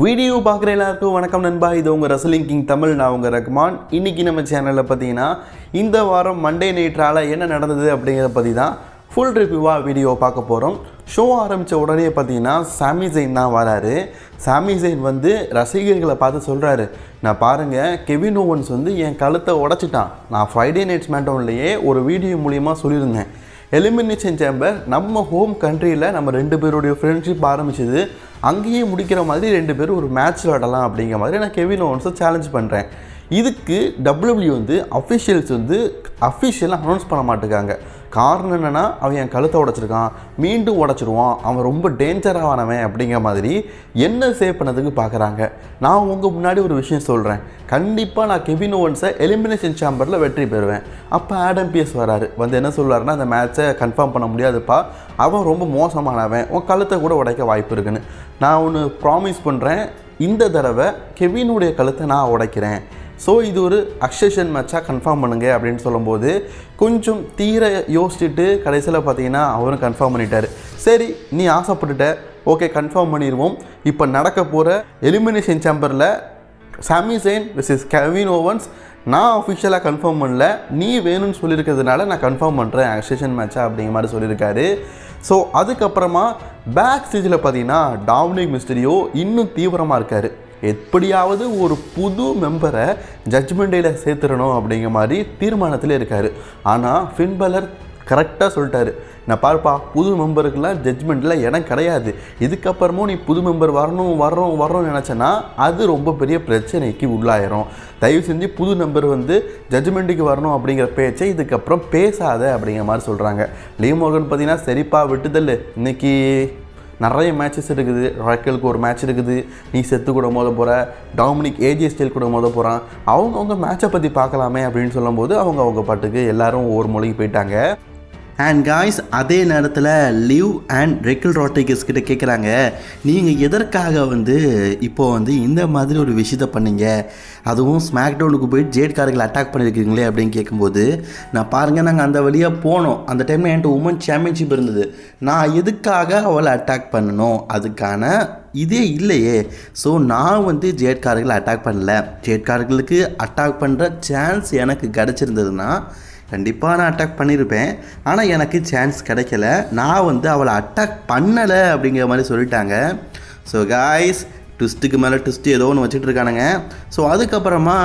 Video பார்க்குற எல்லாருக்கும் வணக்கம் நண்பா. இது உங்கள் ரசலிங் கிங் தமிழ் நான் உங்கள் ரஹ்மான் இன்றைக்கி நம்ம சேனலில் பார்த்தீங்கன்னா இந்த வாரம் மண்டே நைட்ரால் என்ன நடந்தது அப்படிங்கிறத பற்றி தான் ஃபுல் ரிவ்யூவாக வீடியோ பார்க்க போகிறோம் ஷோ ஆரம்பித்த உடனே பார்த்தீங்கன்னா சாமி ஜெயின் தான் வராரு. சாமி ஜெயின் வந்து ரசிகர்களை பார்த்து சொல்கிறாரு நான் பாருங்கள் கெவின் ஓவன்ஸ் வந்து என் கழுத்தை உடச்சிட்டான். நான் ஃப்ரைடே நைட்ஸ் மேட்டோன்லேயே ஒரு வீடியோ மூலியமாக சொல்லியிருந்தேன். எலிமினேஷன் சேம்பர் நம்ம ஹோம் கண்ட்ரியில் நம்ம ரெண்டு பேருடைய ஃப்ரெண்ட்ஷிப் ஆரம்பிச்சது. அங்கேயே முடிக்கிற மாதிரி ரெண்டு பேரும் ஒரு மேட்ச் விளாடலாம் அப்படிங்கிற மாதிரி நான் கெவின் ஓன்ஸை சேலஞ்ச் பண்ணுறேன் இதுக்கு டபிள்யூபிள்யூ வந்து அஃபிஷியல்ஸ் வந்து அஃபிஷியலாக அனௌன்ஸ் பண்ண மாட்டேங்காங்க. காரணம் என்னென்னா அவன் என் கழுத்தை உடச்சிருக்கான். மீண்டும் உடச்சிருவான். அவன் ரொம்ப டேஞ்சரானவன் அப்படிங்கிற மாதிரி என்ன சேவ் பண்ணதுக்கு பார்க்குறாங்க நான் உங்கள் முன்னாடி ஒரு விஷயம் சொல்கிறேன் கண்டிப்பாக நான் கெவின் ஓவன்ஸை எலிமினேஷன் சாம்பரில் வெற்றி பெறுவேன். அப்போ ஆடம் பிஎஸ் வராரு. வந்து என்ன சொல்கிறாருன்னா அந்த மேட்ச்சை கன்ஃபார்ம் பண்ண முடியாதுப்பா. அவன் ரொம்ப மோசமானவன். உன் கழுத்தை கூட உடைக்க வாய்ப்பு இருக்குன்னு. நான் ஒன்று ப்ராமிஸ் பண்ணுறேன் இந்த தடவை கெவினுடைய கழுத்தை நான் உடைக்கிறேன். ஸோ இது ஒரு அக்ஷேஷன் மேட்சாக கன்ஃபார்ம் பண்ணுங்க அப்படின்னு சொல்லும்போது கொஞ்சம் தீர யோசிச்சுட்டு கடைசியில் பார்த்தீங்கன்னா அவரும் கன்ஃபார்ம் பண்ணிட்டார். சரி நீ ஆசைப்பட்டுட்ட. ஓகே கன்ஃபார்ம் பண்ணிடுவோம் இப்போ நடக்க போகிற எலிமினேஷன் சேம்பரில் சாமி செயின் விஸ் கெவின் ஓவன்ஸ் நான் அஃபிஷியலாக கன்ஃபார்ம் பண்ணல. நீ வேணும்னு சொல்லியிருக்கிறதுனால நான் கன்ஃபார்ம் பண்ணுறேன் அக்ஷேஷன் மேட்சா அப்படிங்கிற மாதிரி சொல்லியிருக்காரு. ஸோ அதுக்கப்புறமா பேக் ஸ்டேஜில் பார்த்தீங்கன்னா டாமினிக் மிஸ்டரியோ இன்னும் தீவிரமாக இருக்கார். எப்படியாவது ஒரு புது மெம்பரை ஜட்ஜ்மெண்ட் டேயில் சேர்த்துடணும் அப்படிங்கிற மாதிரி தீர்மானத்தில் இருக்கார். ஆனால் ஃபின்பலர் கரெக்டாக சொல்லிட்டாரு. நான் பார்ப்பா புது மெம்பருக்கெல்லாம் ஜட்ஜ்மெண்ட்டில் இடம் கிடையாது. இதுக்கப்புறமும் நீ புது மெம்பர் வரணும் வரணும் வரணும்னு நினச்சேன்னா அது ரொம்ப பெரிய பிரச்சனைக்கு உள்ளாயிரும். தயவு செஞ்சு புது மெம்பர் வந்து ஜட்ஜ்மெண்ட்டுக்கு வரணும் அப்படிங்கிற பேச்சை இதுக்கப்புறம் பேசாத அப்படிங்கிற மாதிரி சொல்கிறாங்க லீ மோகன் பார்த்தீங்கன்னா சரிப்பா விட்டுதல் இன்றைக்கி நிறைய மேட்சஸ் இருக்குது. ராக்கலுக்கு ஒரு மேட்ச் இருக்குது. நீ செத்து கூட மோத போகிற டாமினிக் ஏஜே ஸ்டைல் கூட மோத போகிறான் அவங்கவுங்க மேட்சை பற்றி பார்க்கலாமே அப்படின்னு சொல்லும்போது அவங்க அவங்க பாட்டுக்கு எல்லாரும் ஒவ்வொரு மொழிக்கு போயிட்டாங்க. அண்ட் காய்ஸ் அதே நேரத்தில் லிவ் அண்ட் ரெக்கில் ரோட்டிகஸ் கிட்ட கேட்குறாங்க நீங்கள் எதற்காக வந்து இப்போது வந்து இந்த மாதிரி ஒரு விஷயத்த பண்ணீங்க? அதுவும் ஸ்மாக் டவுனுக்கு போய் ஜேட் கார்களை அட்டாக் பண்ணியிருக்கீங்களே அப்படின்னு கேட்கும்போது நான் பாருங்கள் நாங்கள் அந்த வழியாக போனோம். அந்த டைமில் என்கிட்ட உமன் சாம்பியன்ஷிப் இருந்தது. நான் எதுக்காக அவளை அட்டாக் பண்ணணும்? அதுக்கான இதே இல்லையே. ஸோ நான் வந்து ஜேட் கார்களை அட்டாக் பண்ணல. ஜேட் கார்களுக்கு அட்டாக் பண்ணுற சான்ஸ் எனக்கு கிடச்சிருந்ததுன்னா கண்டிப்பாக நான் அட்டாக் பண்ணியிருப்பேன் ஆனால் எனக்கு சான்ஸ் கிடைக்கல. நான் வந்து அவளை அட்டாக் பண்ணலை அப்படிங்கிற மாதிரி சொல்லிட்டாங்க. ஸோ காய்ஸ் ட்விஸ்ட்டுக்கு மேலே ட்விஸ்ட்டு ஏதோ ஒன்று வச்சுட்டு இருக்கானுங்க. ஸோ அதுக்கப்புறமா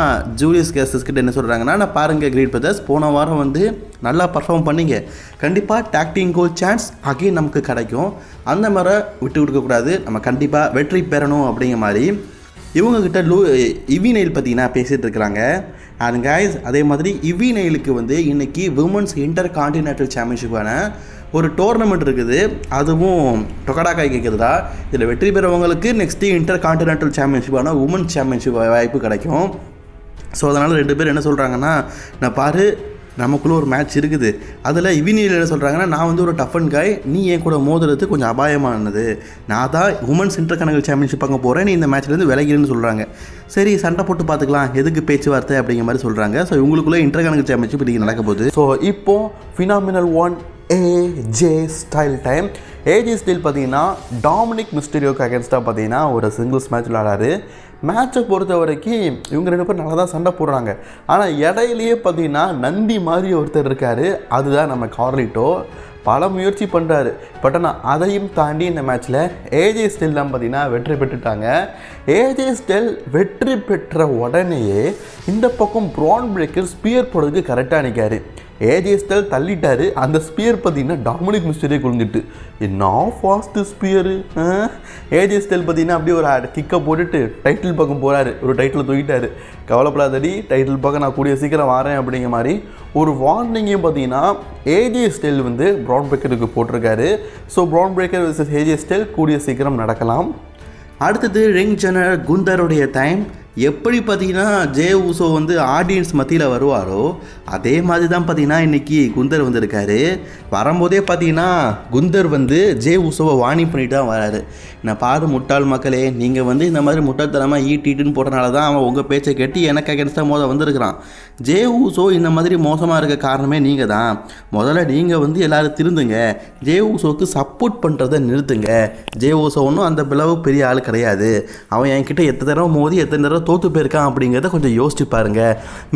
ஜூலியஸ் கேசஸ்கிட்ட என்ன சொல்கிறாங்கன்னா நான் பாருங்கள் கிரீட் பிரதர்ஸ் போன வாரம் வந்து நல்லா பர்ஃபார்ம் பண்ணீங்க. கண்டிப்பாக டாக்டிங் கோல் சான்ஸ் அகைன் நமக்கு கிடைக்கும். அந்த மாதிரி விட்டு கொடுக்கக்கூடாது நம்ம கண்டிப்பாக வெற்றி பெறணும் அப்படிங்கிற மாதிரி இவங்கக்கிட்ட லூ இவி நெயில் பார்த்தீங்கன்னா பேசிகிட்டு இருக்கிறாங்க. அண்ட் கைஸ் அதே மாதிரி இவி நெயிலுக்கு வந்து இன்றைக்கி விமன்ஸ் இன்டர் கான்டினென்டல் சாம்பியன்ஷிப்பான ஒரு டோர்னமெண்ட் இருக்குது. அதுவும் டொக்கடாக்காய் கேட்குறதா இதில் வெற்றி பெறவங்களுக்கு நெக்ஸ்ட்டு இன்டர் கான்டினென்டல் சாம்பியன்ஷிப்பான உமன் சாம்பியன்ஷிப் வாய்ப்பு கிடைக்கும். ஸோ அதனால் ரெண்டு பேர் என்ன சொல்கிறாங்கன்னா நான் பாரு நமக்குள்ளே ஒரு மேட்ச் இருக்குது. அதில் இவினியில் என்ன சொல்கிறாங்கன்னா நான் வந்து ஒரு டஃப் அண்ட் காய் நீ என் கூட மோதுறது கொஞ்சம் அபாயமானது. நான் தான் உமன்ஸ் இன்டர் கணக்கு சாம்பியன்ஷிப் அங்கே போகிறேன் நீ இந்த மேட்ச்லேருந்து விலகிறேன்னு சொல்கிறாங்க சரி சண்டை போட்டு பார்த்துக்கலாம் எதுக்கு பேச்சுவார்த்தை அப்படிங்கிற மாதிரி சொல்கிறாங்க ஸோ இவங்களுக்குள்ளே இன்டர் கணக்கு சாம்பியன்ஷிப் இன்றைக்கி நடக்க போகுது. ஸோ இப்போ phenomenal one AJ Style time AJ Style பார்த்தீங்கன்னா டாமினிக் மிஸ்டீரியோக்கு அகேன்ஸ்டாக பார்த்தீங்கன்னா ஒரு சிங்கிள்ஸ் மேட்ச் விளாடாரு மேட்சை பொறுத்த வரைக்கும் இவங்க ரெண்டு பேரும் நல்லா தான் சண்டை போடுறாங்க. ஆனால் இடையிலேயே பார்த்தீங்கன்னா நந்தி மாதிரி ஒருத்தர் இருக்கார். அதுதான் நம்ம கார்லிட்டோ. பல முயற்சி பண்ணுறாரு பட் ஆனால் அதையும் தாண்டி இந்த மேட்ச்சில் ஏஜே ஸ்டெல் தான் பார்த்தீங்கன்னா வெற்றி பெற்றுட்டாங்க. ஏஜே ஸ்டெல் வெற்றி பெற்ற உடனேயே இந்த பக்கம் ப்ரான் பிரேக்கர் ஸ்பியர் போடுறதுக்கு கரெக்டாக நிற்காரு ஏஜே ஸ்டைல் தள்ளிட்டார். அந்த ஸ்பியர் பார்த்தீங்கன்னா டாமினிக் மிஸ்டரே குளிஞ்சிட்டு என்ன ஃபாஸ்ட்டு ஸ்பியரு ஏஜே ஸ்டைல் பார்த்தீங்கன்னா அப்படியே ஒரு கிக்கை போட்டுட்டு டைட்டில் பக்கம் போகிறாரு ஒரு டைட்டில் தூக்கிட்டாரு. கவலைப்படாதடி டைட்டில் பக்கம் நான் கூடிய சீக்கிரம் வரேன் அப்படிங்கிற மாதிரி ஒரு வார்னிங்கையும் பார்த்தீங்கன்னா ஏஜே ஸ்டைல் வந்து ப்ரௌன் பிரேக்கருக்கு போட்டிருக்காரு. So Bron Breakker versus AJ Style கூடிய சீக்கிரம் நடக்கலாம். அடுத்தது ரிங் ஜெனர் குந்தருடைய டைம் எப்படி பார்த்தீங்கன்னா ஜே ஊசோ வந்து ஆடியன்ஸ் மத்தியில் வருவாரோ அதே மாதிரி தான் பார்த்தீங்கன்னா இன்றைக்கி குந்தர் வந்திருக்காரு. வரும்போதே பார்த்தீங்கன்னா குந்தர் வந்து ஜே ஊசோவை வார்னிங் பண்ணிட்டு தான் வராரு. நான் பாரு முட்டாள் மக்களே நீங்கள் வந்து இந்த மாதிரி முட்டாள்தனமாக ஈட்டிட்டுன்னு போட்டனால தான் அவன் உங்கள் பேச்சை கேட்டு எனக்கு அகேன்ஸ்டாக மோத வந்திருக்கிறான். ஜே ஊசோ இந்த மாதிரி மோசமாக இருக்க காரணமே நீங்கள் தான். முதல்ல நீங்கள் வந்து எல்லோரும் திருந்துங்க. ஜே ஊசோவுக்கு சப்போர்ட் பண்ணுறதை நிறுத்துங்க. ஜே ஊசோ ஒன்றும் அந்த பிளவு பெரிய ஆள் கிடையாது. அவன் என்கிட்ட எத்தனை தடவை மோதி எத்தனை தடவை தோற்று போயிருக்கான் அப்படிங்கிறத கொஞ்சம் யோசிச்சு பாருங்க.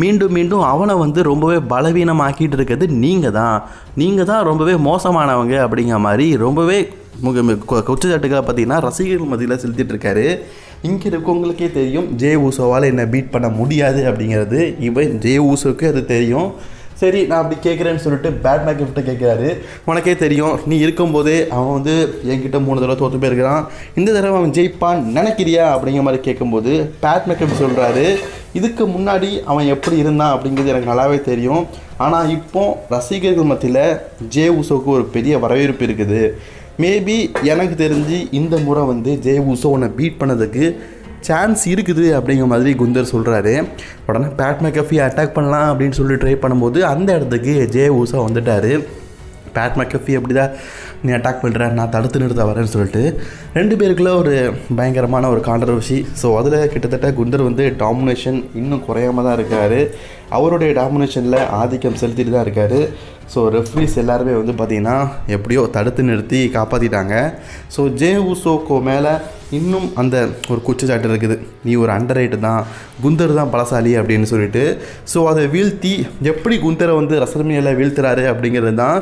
மீண்டும் மீண்டும் அவனை வந்து ரொம்பவே பலவீனமாக்கிட்டு இருக்கிறது நீங்கள் தான். நீங்கள் தான் ரொம்பவே மோசமானவங்க அப்படிங்கிற மாதிரி ரொம்பவே குற்றச்சாட்டுகளை பார்த்தீங்கன்னா ரசிகர்கள் மத்தியில் செலுத்திட்டு இருக்காரு இங்கே இருக்கவங்களுக்கே தெரியும் ஜே ஊசோவால் என்னை பீட் பண்ண முடியாது அப்படிங்கிறது. இவன் ஜே ஊசோக்கு அது தெரியும். சரி நான் அப்படி கேட்குறேன்னு சொல்லிட்டு பேட் கிஃப்ட்டை கேட்குறாரு உனக்கே தெரியும் நீ இருக்கும்போதே அவன் வந்து என்கிட்ட மூணு தடவை தோற்று போயிருக்கிறான். இந்த தடவை அவன் ஜெயிப்பான் நினைக்கிறியா? அப்படிங்கிற மாதிரி கேட்கும்போது பேட் கிஃப்ட் சொல்கிறாரு இதுக்கு முன்னாடி அவன் எப்படி இருந்தான் அப்படிங்கிறது எனக்கு நல்லாவே தெரியும். ஆனால் இப்போ ரசிகர்கள் மத்தியில் ஜே உசோக்கு ஒரு பெரிய வரவேற்பு இருக்குது. மேபி எனக்கு தெரிஞ்சு இந்த முறை வந்து ஜே உசோ உன்னை பீட் பண்ணதுக்கு சான்ஸ் இருக்குது அப்படிங்கிற மாதிரி குந்தர் சொல்கிறாரு உடனே பேட் மேக்கஃபி அட்டாக் பண்ணலாம் அப்படின்னு சொல்லி ட்ரை பண்ணும்போது அந்த இடத்துக்கு ஜே ஊசா வந்துட்டார். பேட் மேக்கஃபி அப்படிதான் நீ அட்டாக் பண்ணுற நான் தடுத்து நிறுத்த வரேன்னு சொல்லிட்டு ரெண்டு பேருக்குள்ள ஒரு பயங்கரமான ஒரு கான்ட்ரவர்சி ஸோ அதில் கிட்டத்தட்ட குந்தர் வந்து டாமினேஷன் இன்னும் குறையாம தான் இருக்கார். அவருடைய டாமினேஷனில் ஆதிக்கம் செலுத்திட்டு தான் இருக்கார். ஸோ ரெஃப்ரிஸ் எல்லாருமே வந்து பார்த்திங்கன்னா எப்படியோ தடுத்து நிறுத்தி காப்பாற்றிட்டாங்க ஸோ ஜே ஊசோக்கோ மேலே இன்னும் அந்த ஒரு குற்றச்சாட்டு இருக்குது. நீ ஒரு அண்டர் தான் குந்தர் தான் பலசாலி அப்படின்னு சொல்லிட்டு. ஸோ அதை வீழ்த்தி எப்படி குந்தரை வந்து ரசல்மியில் வீழ்த்துறாரு அப்படிங்கிறது தான்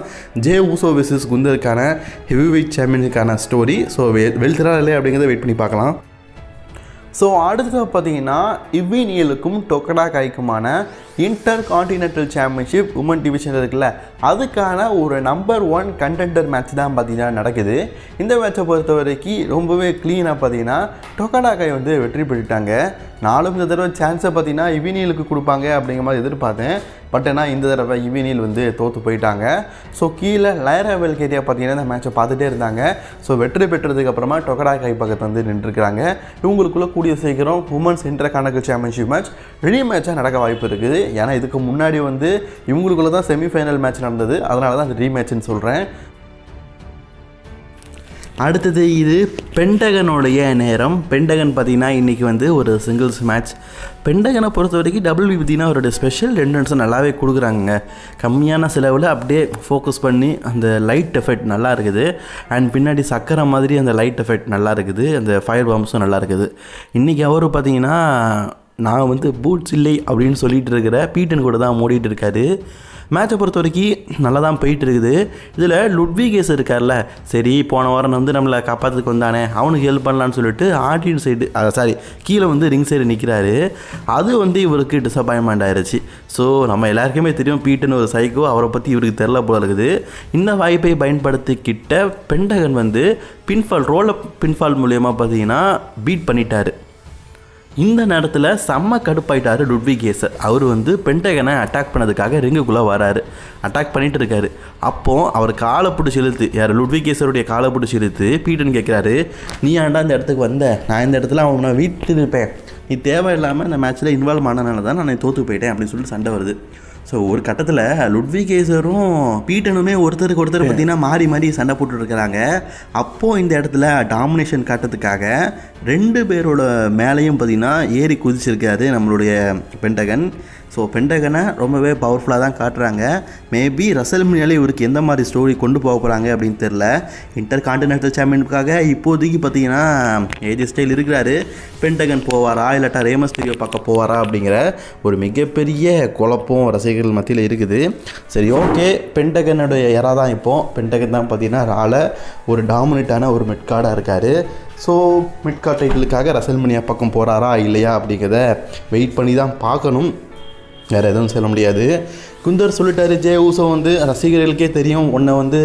ஜே ஊசோ விசஸ் குந்தருக்கான ஹெவி வெயிட் சாம்பியனுக்கான ஸ்டோரி ஸோ வெ வெல்த்துறா இல்லையா அப்படிங்கிறத வெயிட் பண்ணி பார்க்கலாம். ஸோ அடுத்தது பார்த்தீங்கன்னா இவ்வினியலுக்கும் டொக்கடா காய்க்குமான intercontinental championship women division இருக்குல்ல அதுக்கான ஒரு நம்பர் ஒன் கண்டெண்டர் மேட்ச் தான் பார்த்தீங்கன்னா நடக்குது. இந்த மேட்சை பொறுத்த வரைக்கும் ரொம்பவே க்ளீனாக பார்த்தீங்கன்னா டொக்கடா காய் வந்து வெற்றி பெற்றுட்டாங்க. நாலும் இந்த தடவை சான்ஸை பார்த்தீங்கன்னா இவினியலுக்கு கொடுப்பாங்க அப்படிங்கிற மாதிரி எதிர்பார்த்தேன். பட் ஆனால் இந்த தடவை இவினியல் வந்து தோற்று போயிட்டாங்க. ஸோ கீழே லைரா வெல்கேரியா பார்த்தீங்கன்னா இந்த மேட்சை பார்த்துட்டே இருந்தாங்க. ஸோ வெற்றி பெற்றதுக்கு அப்புறமா டொக்கடா கை பக்கத்து வந்து நின்றுருக்காங்க இவங்களுக்குள்ள கூடிய சீக்கிரம் உமன்ஸ் இன்டர் கணக்கு சாம்பியன்ஷிப் மேட்ச் ரீ மேட்சாக நடக்க வாய்ப்பு இருக்குது. ஏன்னா இதுக்கு முன்னாடி வந்து இவங்களுக்குள்ள தான் செமிஃபைனல் மேட்ச் நடந்தது. அதனால தான் அந்த ரீ மேட்ச்னு சொல்கிறேன் அடுத்தது இது பென்டகனுடைய நேரம். பென்டகன் பார்த்தீங்கன்னா இன்றைக்கி வந்து ஒரு சிங்கிள்ஸ் மேட்ச் பென்டகனை பொறுத்த வரைக்கும் டபுள் பார்த்தீங்கன்னா அவருடைய ஸ்பெஷல் டெண்டன்ஸை நல்லாவே கொடுக்குறாங்க கம்மியான செலவில் அப்படியே ஃபோக்கஸ் பண்ணி அந்த லைட் எஃபெக்ட் நல்லா இருக்குது. அண்ட் பின்னாடி சக்கரை மாதிரி அந்த லைட் எஃபெக்ட் நல்லா இருக்குது. அந்த ஃபயர் பாம்ஸும் நல்லா இருக்குது. இன்றைக்கி அவர் பார்த்தீங்கன்னா நான் வந்து பூட்ஸ் இல்லை அப்படின்னு சொல்லிகிட்டு இருக்கிற பீட்டன் கூட தான் மூடிட்டு இருக்காரு. மேட்சை பொறுத்த வரைக்கும் நல்லா தான் போயிட்டு இருக்குது இதில் லுட்விகேஸ் இருக்கார்ல. சரி போன வாரம் வந்து நம்மளை காப்பாற்றுறதுக்கு வந்தானே. அவனுக்கு ஹெல்ப் பண்ணலான்னு சொல்லிட்டு ஆர்டின் சைடு சாரி கீழே வந்து ரிங் சைடு நிற்கிறாரு அது வந்து இவருக்கு டிசப்பாயின்மெண்ட் ஆயிடுச்சு ஸோ நம்ம எல்லாருக்குமே தெரியும் பீட்டுன்னு ஒரு சைக்கோ அவரை பற்றி இவருக்கு தெரில போல இருக்குது. இந்த வாய்ப்பை பயன்படுத்திக்கிட்ட பென்டகன் வந்து பின்ஃபால் ரோல பின்ஃபால் மூலயமா பார்த்தீங்கன்னா பீட் பண்ணிட்டாரு. இந்த நேரத்தில் செம்ம கடுப்பாயிட்டாரு லுட்விகேசர் அவர் வந்து பென்டகனை அட்டாக் பண்ணதுக்காக ரிங்குக்குள்ளே வராரு. அட்டாக் பண்ணிட்டு இருக்காரு. அப்போ அவர் காலை பிடிச்சி இழுத்து யார் லுட்விகேசருடைய காலை பிடிச்சி இழுத்து பீட்டன் கேட்குறாரு நீ ஏன்டா இந்த இடத்துக்கு வந்த? நான் இந்த இடத்துல அவனை வீட்டில் இருப்பேன். நீ தேவையில்லாமல் இந்த மேட்ச்சில் இன்வால்வ் ஆனதுனால தான் நான் தோற்று போயிட்டேன். அப்படின்னு சொல்லிட்டு சண்டை வருது. ஸோ ஒரு கட்டத்தில் லுட்விகேசரும் பீட்டனுமே ஒருத்தருக்கு ஒருத்தர் பார்த்தீங்கன்னா மாறி மாறி சண்டை போட்டுட்டு இருக்கிறாங்க அப்போது இந்த இடத்துல டாமினேஷன் காட்டுறதுக்காக ரெண்டு பேரோட மேலேயும் பார்த்தீங்கன்னா ஏறி குதிச்சிருக்காரு நம்மளுடைய பென்டகன் ஸோ பென்டகனை ரொம்பவே பவர்ஃபுல்லாக தான் காட்டுறாங்க. மேபி ரசல்மினியாலே இவருக்கு எந்த மாதிரி ஸ்டோரி கொண்டு போக போகிறாங்க அப்படின்னு தெரில இன்டர் கான்டினென்டல் சாம்பியனுக்காக இப்போதைக்கு பார்த்தீங்கன்னா ஏஜி ஸ்டைல் இருக்கிறாரு. பென்டகன் போவாரா? இல்லாட்டா ரேமஸ்டீரியோ பார்க்க போவாரா அப்படிங்கிற ஒரு மிகப்பெரிய குழப்பம் ரசிகர்கள் மத்தியில் இருக்குது. சரி ஓகே பென்டகனுடைய யாரா தான் இப்போது பென்டகன் தான் பார்த்தீங்கன்னா ரால ஒரு டாமினேட்டான ஒரு மெட்கார்டாக இருக்கார். ஸோ மிட்கார்ட் டைட்டிலுக்காக ரசல்மனியா பக்கம் போகிறாரா இல்லையா அப்படிங்கிறத வெயிட் பண்ணி தான் பார்க்கணும். வேறு எதுவும் சொல்ல முடியாது. குந்தர் சொல்லிட்டாரு ஜே ஊசோ வந்து ரசிகர்களுக்கே தெரியும் உன்னை வந்து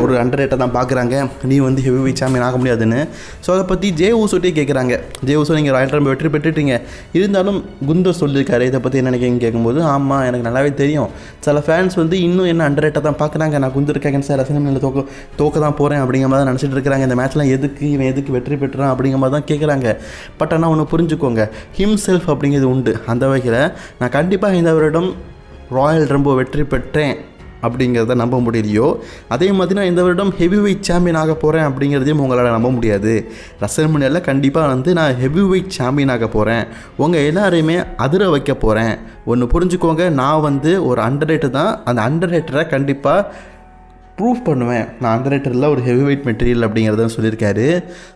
ஒரு அண்டர் ரேட்டை தான் பார்க்குறாங்க நீ வந்து ஹெவி வெயிட் சாமியன் ஆக முடியாதுன்னு. ஸோ அதை பற்றி ஜே ஊசோட்டே கேட்குறாங்க ஜே ஊசோ நீங்கள் ராயல் ரம்பை வெற்றி பெற்றுட்டீங்க. இருந்தாலும் குந்தர் சொல்லியிருக்காரு இதை பற்றி என்ன நினைக்கிறீங்க கேட்கும்போது ஆமாம் எனக்கு நல்லாவே தெரியும். சில ஃபேன்ஸ் வந்து இன்னும் என்ன அண்டர் ரேட்டை தான் பார்க்குறாங்க நான் குந்தர் கேட்கன் சார் ரசனமில் தோக்க தோக்க தான் போகிறேன் அப்படிங்கிற மாதிரி தான் நினச்சிட்டு இருக்கிறாங்க. இந்த மேட்ச்லாம் எதுக்கு இவன் எதுக்கு வெற்றி பெற்றான் அப்படிங்கிற மாதிரி தான் கேட்குறாங்க பட் ஆனால் ஒன்று புரிஞ்சுக்கோங்க. ஹிம் செல்ஃப் அப்படிங்கிறது உண்டு. அந்த வகையில் நான் கண்டிப்பாக இந்த வருடம் ராயல் ரம்போ வெற்றி பெற்றேன் அப்படிங்கிறத நம்ப முடியலையோ? அதே மாதிரி நான் இந்த வருடம் ஹெவி வெயிட் சாம்பியன் ஆக போகிறேன் அப்படிங்கிறதையும் உங்களால் நம்ப முடியாது. ரசல்மனியில் கண்டிப்பாக வந்து நான் ஹெவி வெயிட் சாம்பியன் ஆக போகிறேன் உங்கள் எல்லாரையுமே அதிர வைக்க போகிறேன் ஒன்று புரிஞ்சுக்கோங்க நான் வந்து ஒரு அண்டர் தான். அந்த அண்டர் ரேட்டரை கண்டிப்பாக ப்ரூவ் பண்ணுவேன். நான் அண்டர் ரேட்டரில் ஒரு ஹெவி வெயிட் மெட்டீரியல் அப்படிங்கிறத சொல்லியிருக்காரு.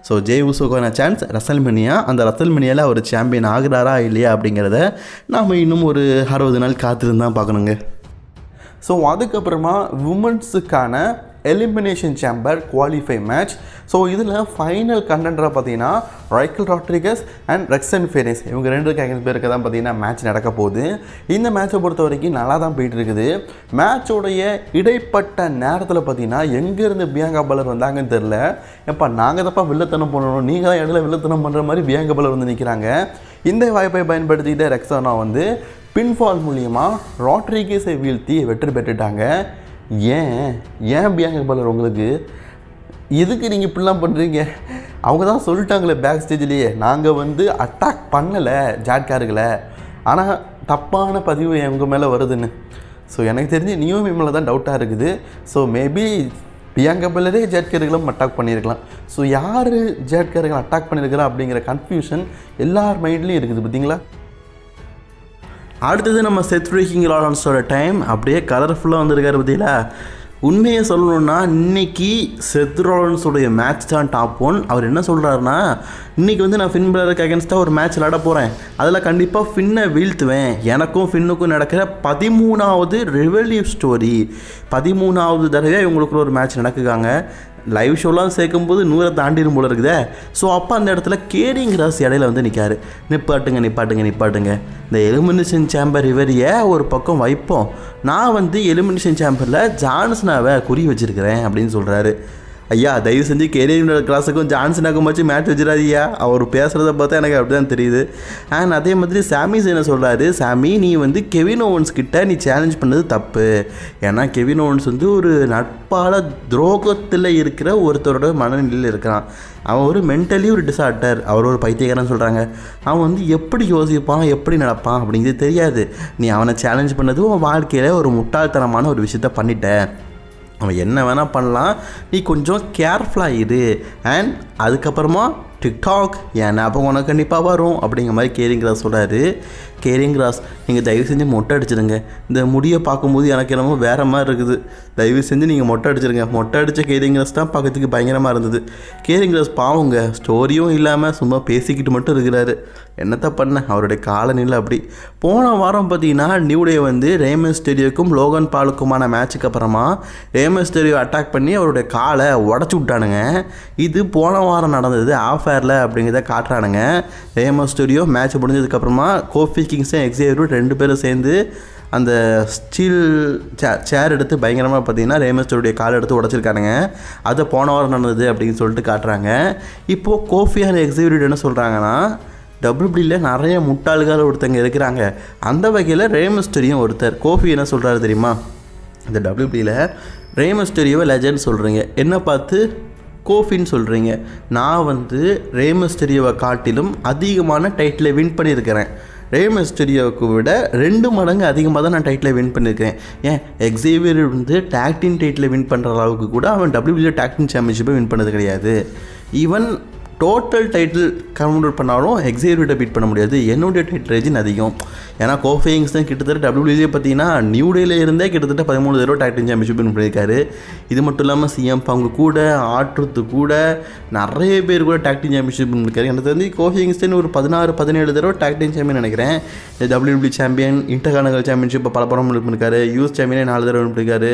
ஸோ ஜே உசோக்கான சான்ஸ் ரசல்மனியா அந்த ரசல்மனியாவில் அவர் சாம்பியன் ஆகிறாரா இல்லையா அப்படிங்கிறத நாம் இன்னும் ஒரு அறுபது நாள் காத்திருந்தான் பார்க்கணுங்க. ஸோ அதுக்கப்புறமா உமன்ஸுக்கான Elimination Chamber qualify match so இதில் ஃபைனல் கண்டென்டராக பார்த்தீங்கன்னா Raquel Rodriguez and Roxanne Perez இவங்க ரெண்டு கேங்கன் பேருக்கு தான் பார்த்தீங்கன்னா மேட்ச் நடக்க போகுது. இந்த மேட்சை பொறுத்த வரைக்கும் நல்லா தான் போயிட்டு இருக்குது மேட்சோடைய இடைப்பட்ட நேரத்தில் பார்த்தீங்கன்னா எங்கேருந்து பியாங்கா பலர் வந்தாங்கன்னு தெரில எப்போ நாங்கள் தப்பா வில்லத்தனம் பண்ணணும். நீங்கள் தான் இடையில வில்லத்தனம் பண்ணுற மாதிரி பியாங்கா பலர் வந்து நிற்கிறாங்க இந்த வாய்ப்பை பயன்படுத்திக்கிட்டு ரெக்ஸானா வந்து பின்ஃபால் மூலியமாக ராட்ரிகேஸை வீழ்த்தி வெற்றி பெற்றுட்டாங்க. ஏன்? ஏன் பியாங்க பாலர் உங்களுக்கு? எதுக்கு நீங்கள் இப்படிலாம் பண்ணுறீங்க அவங்க தான் சொல்லிட்டாங்களே பேக் ஸ்டேஜ்லேயே நாங்கள் வந்து அட்டாக் பண்ணலை ஜாட்கார்களை. ஆனால் தப்பான பதிவு எங்கள் மேலே வருதுன்னு. ஸோ எனக்கு தெரிஞ்சு நியூமி மேலே தான் டவுட்டாக இருக்குது. ஸோ மேபி பியாங்கா பல்லரே ஜேட்கர்களும் அட்டாக் பண்ணியிருக்கலாம். ஸோ யார் ஜேட்கர்கள் அட்டாக் பண்ணியிருக்கிறா அப்படிங்கிற கன்ஃபியூஷன் எல்லார் மைண்ட்லேயும் இருக்குது பார்த்தீங்களா? அடுத்தது நம்ம செத் ஃப்ரீக்கிங் லாரன்ஸோட டைம் அப்படியே கலர்ஃபுல்லாக வந்திருக்காரு பார்த்தீங்களா உண்மையை சொல்லணும்னா இன்னைக்கு செத் லாரன்ஸோடைய மேட்ச் தான் டாப் ஒன் அவர் என்ன சொல்கிறாருன்னா இன்றைக்கி வந்து நான் ஃபின் பிளருக்கு அகேன்ஸ்டாக ஒரு மேட்ச் விளாட போகிறேன் அதில் கண்டிப்பாக ஃபின்னை வீழ்த்துவேன். எனக்கும் ஃபின்னுக்கும் நடக்கிற பதிமூணாவது ரெவல்யூ ஸ்டோரி பதிமூணாவது தடவை இவங்களுக்குள்ள ஒரு மேட்ச் நடக்குதாங்க லைவ் ஷோலாம் சேர்க்கும்போது நூறை தாண்டிடும் போல இருக்குதே. ஸோ அப்போ அந்த இடத்துல கேரிங் ராஸ் இடையில வந்து நிற்காரு நிப்பாட்டுங்க நிப்பாட்டுங்க நிப்பாட்டுங்க. இந்த எலிமினேஷன் சேம்பர் இவரையே ஒரு பக்கம் வைப்போம். நான் வந்து எலிமினேஷன் சேம்பரில் ஜான்சனாவை குறி வச்சிருக்கிறேன் அப்படின்னு சொல்கிறாரு ஐயா தயவு செஞ்சு கேரியர் கிளாஸுக்கும் ஜான்சனாக்கும் வச்சு மேட்ச் வச்சிடாதீயா அவர் பேசுகிறத பார்த்தா எனக்கு அப்படி தான் தெரியுது. அண்ட் அதே மாதிரி சாமிஸ் என்ன சொல்கிறாரு சாமி நீ வந்து கெவின் ஓவன்ஸ் கிட்ட நீ சேலஞ்ச் பண்ணது தப்பு. ஏன்னா கெவின் ஓவன்ஸ் வந்து ஒரு நட்பால துரோகத்தில் இருக்கிற ஒருத்தரோட மனநிலையில் இருக்கிறான். அவன் ஒரு மென்டலி ஒரு டிசார்டர் அவர் ஒரு பைத்தியக்காரன் சொல்கிறாங்க அவன் வந்து எப்படி யோசிப்பான் எப்படி நடப்பான் அப்படிங்கிறது தெரியாது. நீ அவனை சேலஞ்ச் பண்ணது உன் வாழ்க்கையில் ஒரு முட்டாள்தனமான ஒரு விஷயத்த பண்ணிட்ட. அவன் என்ன வேணால் பண்ணலாம். நீ கொஞ்சம் கேர்ஃபுல்லாக இரு. அண்ட் அதுக்கப்புறமா டிக்டாக் என் ஞாபகம் உனக்கு கண்டிப்பாக வரும் அப்படிங்கிற மாதிரி கேரிங் சொல்கிறாரு கேரிங் கிராஸ் நீங்கள் தயவு செஞ்சு மொட்டை அடிச்சிடுங்க. இந்த முடியை பார்க்கும்போது எனக்கு என்னமோ வேறு மாதிரி இருக்குது. தயவு செஞ்சு நீங்கள் மொட்டை அடிச்சிருங்க மொட்டை அடித்த கேரிங் கிராஸ் தான் பார்க்கறதுக்கு பயங்கரமாக இருந்தது. கேரிங் கிராஸ் பாவங்க ஸ்டோரியும் இல்லாமல் சும்மா பேசிக்கிட்டு மட்டும் இருக்கிறாரு. என்னத்தை பண்ண? அவருடைய காலநிலை அப்படி. போன வாரம் பார்த்தீங்கன்னா நியூ டே வந்து ரேமன் ஸ்டேடியோக்கும் லோகன் பாலுக்குமான மேட்ச்சுக்கு அப்புறமா ரேமன் ஸ்டேடியோ அட்டாக் பண்ணி அவருடைய காலை உடச்சி விட்டானுங்க. இது போன வாரம் நடந்தது ஆஃப் ஏரில் அப்படிங்கிறத காட்டுறானுங்க. ரேமன் ஸ்டேடியோ மேட்ச் முடிஞ்சதுக்கப்புறமா கோஃபி கிங்ஸும் எக்ஸேரும் ரெண்டு பேரும் சேர்ந்து அந்த ஸ்டீல் சே சேர் எடுத்து பயங்கரமாக பார்த்தீங்கன்னா ரேமஸ்டருடைய கால் எடுத்து உடச்சிருக்கானுங்க. அதை போன வாரம் நடந்தது அப்படின்னு சொல்லிட்டு காட்டுறாங்க. இப்போது கோஃபியான எக்ஸிபியூட் என்ன சொல்கிறாங்கன்னா டபிள்யூபிடியில் நிறைய முட்டாள்கள் ஒருத்தங்க இருக்கிறாங்க. அந்த வகையில் ரேமஸ்டரியும் ஒருத்தர். கோஃபி என்ன சொல்கிறாரு தெரியுமா? இந்த டபிள்யூபிடியில் ரேமஸ்டரியோவை லெஜண்ட் சொல்கிறீங்க என்ன பார்த்து கோஃபின்னு சொல்கிறீங்க நான் வந்து ரேமஸ்டரியோவை காட்டிலும் அதிகமான டைட்டிலை வின் பண்ணியிருக்கிறேன். ரேம் ரேமஸ்டரியோவுக்கு விட ரெண்டு மடங்கு அதிகமாக தான் நான் டைட்டிலை வின் பண்ணியிருக்கேன் ஏன்? எக்ஸேவியர் வந்து டேக்டின் டைட்டில் வின் பண்ணுற அளவுக்கு கூட அவன் டபிள்யூபிள்யூ டேக்டின் சாம்பியன்ஷிப்பை வின் பண்ணது கிடையாது. ஈவன் டோட்டல் டைட்டில் கவுண்டர் பண்ணாலும் எக்ஸேவியர்கிட்ட பீட் பண்ண முடியாது. என்னுடைய டைட்டில் ரேஜின் அதிகம். ஏன்னா கோஃபேயிங்ஸ் தான் கிட்டத்தட்ட டபிள்யூபிள்யூ பார்த்தீங்கன்னா நியூ டேல இருந்தே கிட்டத்தட்ட பதிமூணு தடவை டைட்டில் சாம்பியன்ஷிப் வின் பண்ணியிருக்காரு. இது மட்டும் இல்லாமல் சிஎம் அவங்க கூட ஆற்றுத்து கூட நிறைய பேர் கூட டாக்டிங் சாம்பியன்ஷிப் பண்ணியிருக்காரு. எனக்கு தெரிஞ்சு கோஃபி கிங்ஸ்டன் ஒரு பதினாறு பதினேழு தடவை டாக்டிங் சாம்பியன் நினைக்கிறேன். டபிள்யூபிள்யூ சாம்பியன் இன்டர்கானகல் சாம்பியன்ஷிப் பல படம் பண்ணியிருக்காரு. யூஎஸ் சாம்பியனே நாலு தடவை பண்ணியிருக்காரு.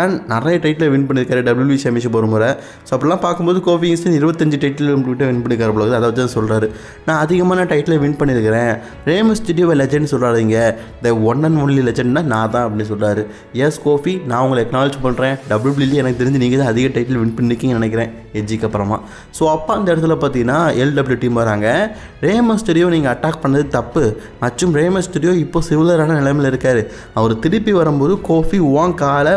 அண்ட் நிறைய டைட்டில் வின் பண்ணியிருக்காரு டபிள்யூபி சாம்பியன்ஷிப் ஒரு முறை. ஸோ அப்படிலாம் பார்க்கும்போது கோஃபி கிங்ஸ்டன் இருபத்தஞ்சு டைட்டில் கிட்ட வின் பண்ணியிருக்காரு போல அதை தான் சொல்கிறாரு நான் அதிகமான டைட்டில் வின் பண்ணியிருக்கிறேன். ரேமஸ் ஸ்டுடியோ லெஜெண்ட் சொல்கிறாதீங்க த ஒன் அண்ட் ஒன்லி லெஜெண்ட்னா நான் தான் அப்படின்னு சொல்கிறாரு எஸ் கோஃபி நான் உங்களை எக்னாலஜ் பண்ணுறேன் டபிள்யூபிள்யூ எனக்கு தெரிஞ்சு நீங்கள் தான் அதிக டைட்டில் வின் பண்ணிருக்கீங்கன்னு நினைக்கிறேன். எஜ்ஜிக்கு அப்புறமா. ஸோ அப்போ அந்த இடத்துல பார்த்தீங்கன்னா எல்டபிள்யூ டீம் வராங்க. ரேமஸ் ஸ்டுடியோ நீங்கள் அட்டாக் பண்ணது தப்பு. மற்றும் ரேமஸ் ஸ்டுடியோ இப்போ சிவிலரான நிலைமையில் இருக்கார். அவர் திருப்பி வரும்போது கோஃபி உன் காலை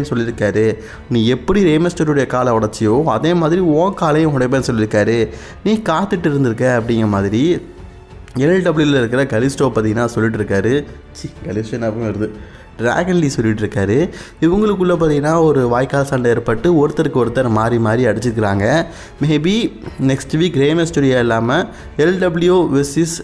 உடைப்பேன்னு சொல்லியிருக்காரு. நீ எப்படி ரேமஸ்டருடைய காலை உடைச்சியோ அதே மாதிரி உன் காலையும் உடைப்பேன்னு சொல்லியிருக்காரு. நீ காத்துட்டு இருந்திருக்க அப்படிங்கிற மாதிரி எல்டபிள்யூவில் இருக்கிற கலிஸ்டோ பார்த்தீங்கன்னா சொல்லிட்டு இருக்காரு. சி கலிஸ்டோ ஞாபகம் வருது? ட்ராகன்லி சொல்லிட்டு இருக்காரு இவங்களுக்குள்ளே பார்த்தீங்கன்னா ஒரு வாய்க்கால் சண்டை ஏற்பட்டு ஒருத்தருக்கு ஒருத்தர் மாறி மாறி அடிச்சுக்கிறாங்க மேபி நெக்ஸ்ட் வீக் ரேம ஸ்டுடியோ இல்லாமல் எல்டபிள்யூ வெர்சிஸ்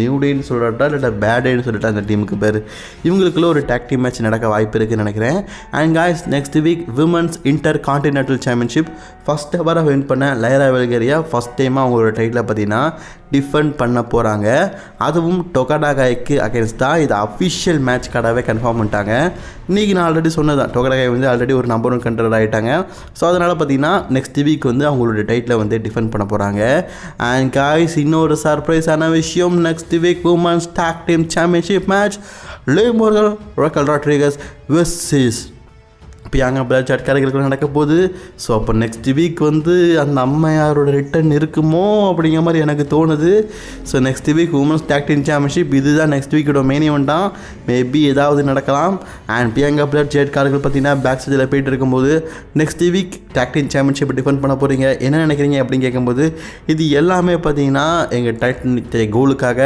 நியூ டேன்னு சொல்லிட்டா இல்லை பேட் டேன்னு சொல்லிட்டா அந்த டீமுக்கு பேர். இவங்களுக்குள்ள ஒரு டாக் மேட்ச் நடக்க வாய்ப்பு இருக்குன்னு நினைக்கிறேன். And guys next week women's intercontinental championship first எவராக win பண்ண லயரா வெல்கரியா ஃபஸ்ட் டைமாக அவங்களோட டைட்டில் பார்த்தீங்கன்னா டிஃபெண்ட் பண்ண போகிறாங்க அதுவும் டொகடாகாய்க்கு அகேன்ஸ்டாக இது அஃபிஷியல் மேட்ச் கடாவே கன்ஃபார்ம் பண்ணிட்டாங்க. இன்றைக்கி நான் ஆல்ரெடி சொன்னதான் டொகடாகாய் வந்து ஆல்ரெடி ஒரு நம்பர் ஒன் கண்டர் ஆகிட்டாங்க ஸோ அதனால் பார்த்தீங்கன்னா நெக்ஸ்ட் வீக் வந்து அவங்களோட டைட்டில் வந்து டிஃபெண்ட் பண்ண போகிறாங்க அண்ட் காய்ஸ் இன்னொரு சர்ப்ரைஸான விஷயம். Next week women's tag team championship match லேமோர்கள் Raquel Rodriguez is Bianca பிளாட் கேரக்டர்கள் நடக்க போகுது? ஸோ அப்போ நெக்ஸ்ட் வீக் வந்து அந்த அம்மையாரோட ரிட்டர்ன் இருக்குமோ அப்படிங்கிற மாதிரி எனக்கு தோணுது. So next week women's tag team championship இதுதான் நெக்ஸ்ட் வீக்கோட மெயின் இவெண்ட்டாக மேபி ஏதாவது நடக்கலாம். அண்ட் பியாங்கா பிளாட் ஜேட் கார்கள் பார்த்தீங்கன்னா பேக் ஸ்டேஜில் போயிட்டு இருக்கும்போது next week tag team championship defend பண்ண போகிறீங்க என்ன நினைக்கிறீங்க அப்படின்னு கேட்கும்போது இது எல்லாமே பார்த்தீங்கன்னா எங்கள் டைட்டன் கோலுக்காக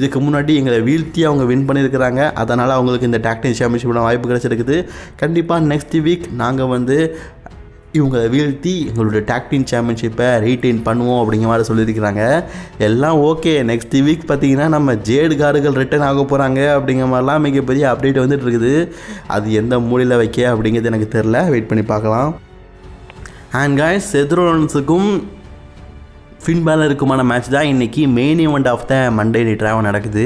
இதுக்கு முன்னாடி எங்களை வீழ்த்தி அவங்க வின் பண்ணியிருக்கிறாங்க. அதனால் அவங்களுக்கு இந்த டாக்டின் சாம்பியன்ஷிப்போட வாய்ப்பு கிடச்சிருக்குது. கண்டிப்பாக நெக்ஸ்ட் வீக் நாங்கள் வந்து இவங்க வீழ்த்தி எங்களோட டாக்டின் சாம்பியன்ஷிப்பை ரீட்டைன் பண்ணுவோம் அப்படிங்கிற மாதிரி சொல்லியிருக்கிறாங்க. எல்லாம் ஓகே நெக்ஸ்ட் வீக் பார்த்திங்கன்னா நம்ம ஜேடு கார்டுகள் ரிட்டர்ன் ஆக போகிறாங்க அப்படிங்கிற மாதிரிலாம் மிகப்பெரிய அப்டேட் வந்துட்டு இருக்குது. அது எந்த மூலையில் வைக்க அப்படிங்கிறது எனக்கு தெரில வெயிட் பண்ணி பார்க்கலாம். அண்ட் காய்ஸ் செத்ரோலன்ஸுக்கும் ஃபின் பேலருக்குமான மேட்ச் தான் இன்றைக்கி main event of the Monday travel நடக்குது.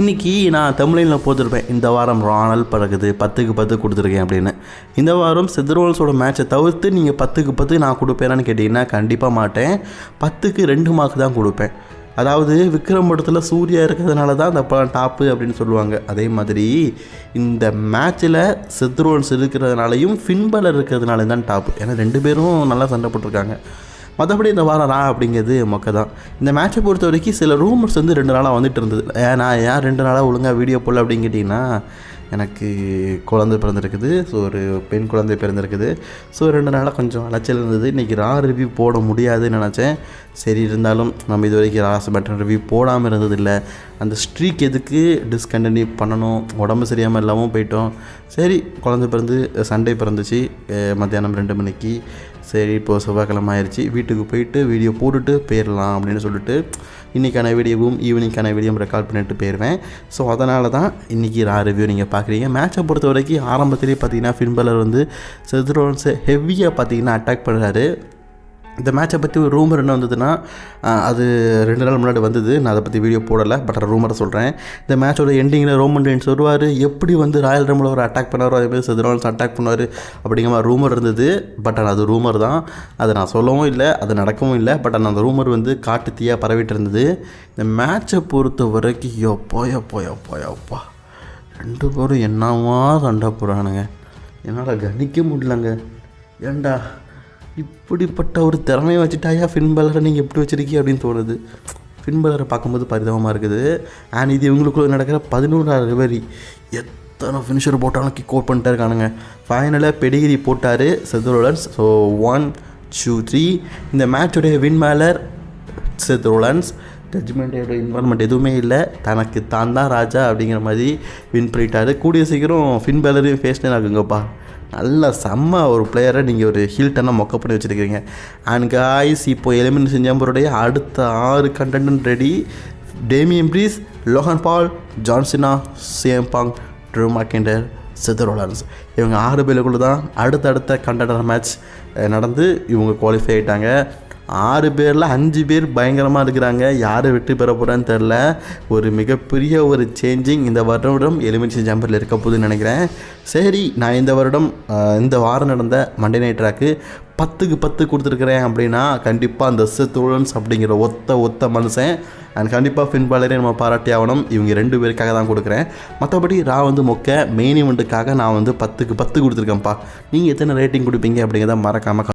இன்றைக்கி நான் தமிழில் போட்டிருப்பேன். இந்த வாரம் ராணல் பிறகுது. பத்துக்கு பத்து கொடுத்துருக்கேன் அப்படின்னு. இந்த வாரம் செத்ரோல்ஸோட மேட்ச்சை தவிர்த்து நீங்கள் பத்துக்கு பத்து நான் கொடுப்பேனான்னு கேட்டிங்கன்னா கண்டிப்பாக மாட்டேன். பத்துக்கு ரெண்டு மார்க் தான் கொடுப்பேன். அதாவது விக்ரம் படத்தில் சூர்யா இருக்கிறதுனால தான் அந்த படம் டாப்பு அப்படின்னு சொல்லுவாங்க. அதே மாதிரி இந்த மேட்ச்சில் செத்ரோல்ஸ் இருக்கிறதுனாலையும் ஃபின்பலர் இருக்கிறதுனால தான் டாப்பு ஏன்னா ரெண்டு பேரும் நல்லா சண்டை போட்டிருக்காங்க. மற்றபடி இந்த வாரம் ரா அப்படிங்கிறது மொக்க தான். இந்த மேட்சை பொறுத்த வரைக்கும் சில ரூமர்ஸ் வந்து ரெண்டு நாளாக வந்துட்டு இருந்தது. ஏன் நான் ஏன் ரெண்டு நாளாக ஒழுங்காக வீடியோ போடல அப்படின்னு கேட்டிங்கன்னா எனக்கு குழந்தை பிறந்திருக்குது. ஸோ ஒரு பெண் குழந்தை பிறந்திருக்குது. ஸோ ரெண்டு நாளாக கொஞ்சம் அலைச்சல் இருந்தது. இன்றைக்கி ரா ரிவ்யூ போட முடியாதுன்னு நினச்சேன். சரி இருந்தாலும் நம்ம இது வரைக்கும் ராஸ் பட்டன் ரிவ்யூ போடாமல் இருந்ததில்லை. அந்த ஸ்ட்ரீக் எதுக்கு டிஸ்கண்டினியூ பண்ணணும்? உடம்பு சரியாமல் இல்லாமல் போயிட்டோம். சரி குழந்தை பிறந்து சண்டே பிறந்துச்சு. மத்தியானம் ரெண்டு மணிக்கு. சரி இப்போது செவ்வாய்க்கிழமை ஆயிடுச்சு வீட்டுக்கு போயிட்டு வீடியோ போட்டுட்டு போயிடலாம் அப்படின்னு சொல்லிட்டு இன்றைக்கான வீடியோவும் ஈவினிங்கான வீடியோவும் ரெக்கார்ட் பண்ணிட்டு போயிடுவேன் ஸோ அதனால தான் இன்றைக்கி ரா ரிவ்யூ நீங்கள் பார்க்குறீங்க மேட்சை பொறுத்த வரைக்கும் ஆரம்பத்திலே பார்த்தீங்கன்னா ஃபின்பலர் வந்து செத்ரோன்ஸை ஹெவியாக பார்த்தீங்கன்னா அட்டாக் பண்ணுறாரு இந்த மேட்சை பற்றி ஒரு ரூமர் என்ன வந்ததுன்னா அது ரெண்டு நாள் முன்னாடி வந்தது. நான் அதை பற்றி வீடியோ போடலை பட் ரூமரை சொல்கிறேன் இந்த மேட்சோட எண்டிங்கில் ரோமன் ரெயின்ஸ் வருவார். எப்படி வந்து ராயல் ரம்பில் ஒரு அட்டாக் பண்ணாரோ அதே மாதிரி செதுரான்ஸ் அட்டாக் பண்ணுவார் அப்படிங்கிற மாதிரி ரூமர் இருந்தது. பட் ஆனால் அது ரூமர் தான். அதை நான் சொல்லவும் இல்லை அது நடக்கவும் இல்லை. பட் ஆனால் அந்த ரூமர் வந்து காட்டு தீயாக பரவிட்டு இருந்தது. இந்த மேட்சை பொறுத்த வரைக்கும் எப்போ எப்போ எப்போ எப்பா ரெண்டு பேரும் என்னவா சண்டை போடுறானுங்க. என்னால் கணிக்க முடியலங்க. ஏண்டா? இப்படிப்பட்ட ஒரு திறமையை வச்சுட்டாயா ஃபின்பலரை நீங்கள் எப்படி வச்சிருக்கீங்க? அப்படின்னு தோணுது. ஃபின்பலரை பார்க்கும்போது பரிதாபமாக இருக்குது. அண்ட் இது இவங்களுக்குள்ள நடக்கிற பதினோராவது ரிவரி எத்தனை ஃபினிஷர் போட்டாலும் கிக் அவுட் பண்ணிட்டே இருக்கானுங்க. ஃபைனலாக பெடிகிரி போட்டார் Seth Rollins so one two three இந்த மேட்சுடைய வின் மேலர் செத் ரோலன்ஸ் ஜட்ஜ்மெண்ட்டோட இன்வால்மெண்ட் எதுவுமே இல்லை. தனக்கு தான் தான் ராஜா அப்படிங்கிற மாதிரி வின் பண்ணிட்டாரு. கூடிய சீக்கிரம் ஃபின் பேலரையும் ஃபேஸ்டன் ஆகுங்கப்பா. நல்ல செம்ம ஒரு பிளேயரை நீங்கள் ஒரு ஹில்டனாக மொக்க பண்ணி வச்சுருக்கீங்க அண்ட் காய்ஸ் இப்போ எலிமினேஷன் ஜாம்பருடைய அடுத்த ஆறு content ready Damian Priest Logan Paul John Cena சேம்பாங் Drew McIntyre Seth Rollins இவங்க ஆறு பேருக்குள்ள தான் அடுத்தடுத்த கண்டனர் மேட்ச் நடந்து இவங்க குவாலிஃபை ஆகிட்டாங்க ஆறு பேரில் அஞ்சு பேர் பயங்கரமாக இருக்கிறாங்க. யார் வெற்றி பெற போகிறான்னு தெரில ஒரு மிகப்பெரிய ஒரு சேஞ்சிங் இந்த வருடம் எலிமினேஷன் ஜாம்பரில் இருக்க போதுன்னு நினைக்கிறேன். சரி நான் இந்த வருடம் இந்த வாரம் நடந்த மண்டே நைட் ட்ராக்கு பத்துக்கு பத்து கொடுத்துருக்குறேன் அப்படின்னா கண்டிப்பாக அந்த செத்துலன்ஸ் அப்படிங்கிற ஒத்த ஒத்த மனுஷன் அண்ட் கண்டிப்பாக ஃபின்பாலரே நம்ம பாராட்டி ஆகணும். இவங்க ரெண்டு பேருக்காக தான் கொடுக்குறேன். மற்றபடி நான் வந்து மொக்க மெயின் இவெண்ட்டுக்காக நான் வந்து பத்துக்கு பத்து கொடுத்துருக்கேன்ப்பா. நீங்கள் எத்தனை ரேட்டிங் கொடுப்பீங்க அப்படிங்கிறத மறக்காமல்